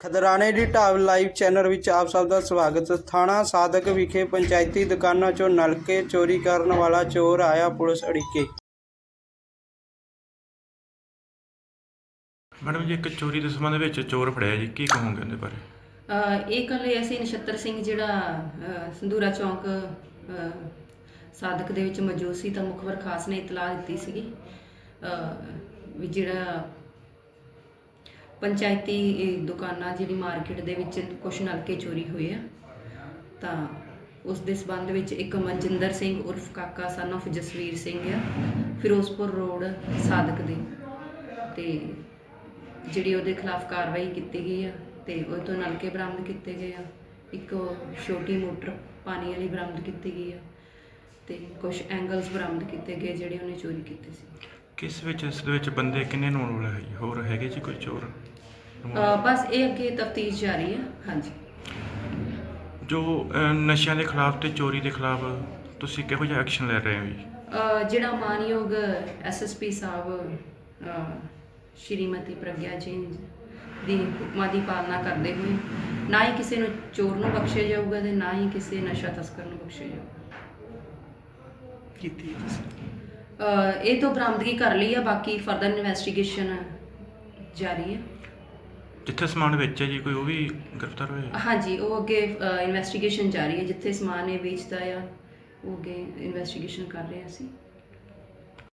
ਖਦਰਾਣੇ ਦੀ ਢਾਬ live channel ਵਿੱਚ ਆਪ ਸਭ ਦਾ ਸਵਾਗਤ। ਥਾਣਾ ਸਾਦਕ ਵਿਖੇ ਪੰਚਾਇਤੀ ਦੁਕਾਨਾਂ 'ਚੋਂ ਨਲਕੇ ਚੋਰੀ ਕਰਨ ਵਾਲਾ ਚੋਰ ਆਇਆ ਪੁਲਿਸ ਅੜਿੱਕੇ। ਮੈਡਮ ਜੀ ਇੱਕ ਚੋਰੀ ਦੇ ਸੰਬੰਧ ਵਿੱਚ ਚੋਰ ਫੜਿਆ ਜੀ ਕੀ ਕਹੋਗੇ ਉਹਦੇ ਬਾਰੇ? ਅਹ ਇਹ ਕੱਲ ਅਸੀਂ ਨਛੱਤਰ ਸਿੰਘ ਜਿਹੜਾ ਅਹ ਸੰਧੂਰਾ ਚੌਂਕ ਅਹ ਸਾਦਕ ਦੇ ਵਿੱਚ ਮੌਜੂਦ ਸੀ ਤਾਂ ਮੁਖਬਰ ਖਾਸ ਨੇ ਇਤਲਾਹ ਦਿੱਤੀ ਸੀਗੀ। ਅਹ ਵੀ ਜਿਹੜਾ ਪੰਚਾਇਤੀ, ਇਹ ਦੁਕਾਨਾਂ ਜਿਹੜੀ ਮਾਰਕੀਟ ਦੇ ਵਿੱਚ ਕੁਛ ਨਲਕੇ ਚੋਰੀ ਹੋਏ ਆ, ਤਾਂ ਉਸ ਦੇ ਸਬੰਧ ਵਿੱਚ ਇੱਕ ਮਨਜਿੰਦਰ ਸਿੰਘ ਉਰਫ ਕਾਕਾ ਸਨ of ਜਸਵੀਰ ਸਿੰਘ ਆ, ਫਿਰੋਜ਼ਪੁਰ ਰੋਡ ਸਾਦਕ ਦੇ। ਤੇ ਜਿਹੜੀ ਉਹਦੇ ਖਿਲਾਫ ਕਾਰਵਾਈ ਕੀਤੀ ਗਈ ਆ, ਤੇ ਉਹ ਤੋਂ ਨਲਕੇ ਬਰਾਮਦ ਕੀਤੇ ਗਏ ਆ। ਇੱਕ ਛੋਟੀ ਮੋਟਰ ਪਾਣੀ ਵਾਲੀ ਬਰਾਮਦ ਕੀਤੀ ਗਈ ਆ, ਤੇ ਕੁਝ ਐਂਗਲਸ ਬਰਾਮਦ ਕੀਤੇ ਗਏ ਜਿਹੜੇ ਉਹਨੇ ਚੋਰੀ ਕੀਤੇ ਸੀ। ਕਿਸ ਵਿੱਚ ਇਸ ਦੇ ਵਿੱਚ ਬੰਦੇ ਕਿੰਨੇ ਨੂੰ ਵਾਲੇ ਹੈ ਜੀ? ਹੋਰ ਹੈਗੇ ਜੀ ਕੋਈ ਚੋਰ? ਅਹ ਬਸ ਇਹ ਅੱਗੇ ਤਫਤੀਸ਼ ਜਾਰੀ ਹੈ ਹਾਂਜੀ। ਜੋ ਅਹ, ਨਸ਼ਿਆਂ ਦੇ ਖਿਲਾਫ ਤੇ ਚੋਰੀ ਦੇ ਖਿਲਾਫ ਤੁਸੀਂ ਕਿਹੋ ਜਿਹਾ ਐਕਸ਼ਨ ਲੈ ਰਹੇ ਹੋ ਜੀ? ਅਹ ਜਿਹੜਾ ਮਾਨਯੋਗ ਐਸਐਸਪੀ ਸਾਹਿਬ ਅਹ ਸ਼੍ਰੀਮਤੀ ਪ੍ਰਗਿਆ ਜੀ ਦੀ ਹੁਕਮਾਂ ਦੀ ਪਾਲਣਾ ਕਰਦੇ ਹੋਏ ਨਾ ਹੀ ਕਿਸੇ ਨੂੰ ਚੋਰ ਨੂੰ ਬਖਸ਼ਿਆ ਜਾਊਗਾ ਤੇ ਨਾ ਹੀ ਕਿਸੇ ਨਸ਼ਾ ਤਸਕਰ ਨੂੰ ਬਖਸ਼ਿਆ ਜਾਊਗਾ। ਕੀਤੀ ਅਹ ਇਹ ਤੋਂ ਬਰਾਮਦਗੀ ਕਰ ਲਈ ਆ ਬਾਕੀ ਫਰਦਰ ਇਨਵੈਸਟੀਗੇਸ਼ਨ ਜਾਰੀ ਹੈ ਜਿੱਥੇ ਸਮਾਨ ਵੇਚਿਆ ਜੀ ਕੋਈ ਉਹ ਵੀ ਗ੍ਰਿਫਤਾਰ ਹੋਇਆ? ਹਾਂਜੀ ਉਹ ਅੱਗੇ ਇਨਵੈਸਟੀਗੇਸ਼ਨ ਜਾਰੀ ਹੈ ਜਿੱਥੇ ਸਮਾਨ ਇਹ ਵੇਚਦਾ ਆ ਉਹ ਅੱਗੇ ਇਨਵੈਸਟੀਗੇਸ਼ਨ ਕਰ ਰਹੇ ਹਾਂ ਅਸੀਂ।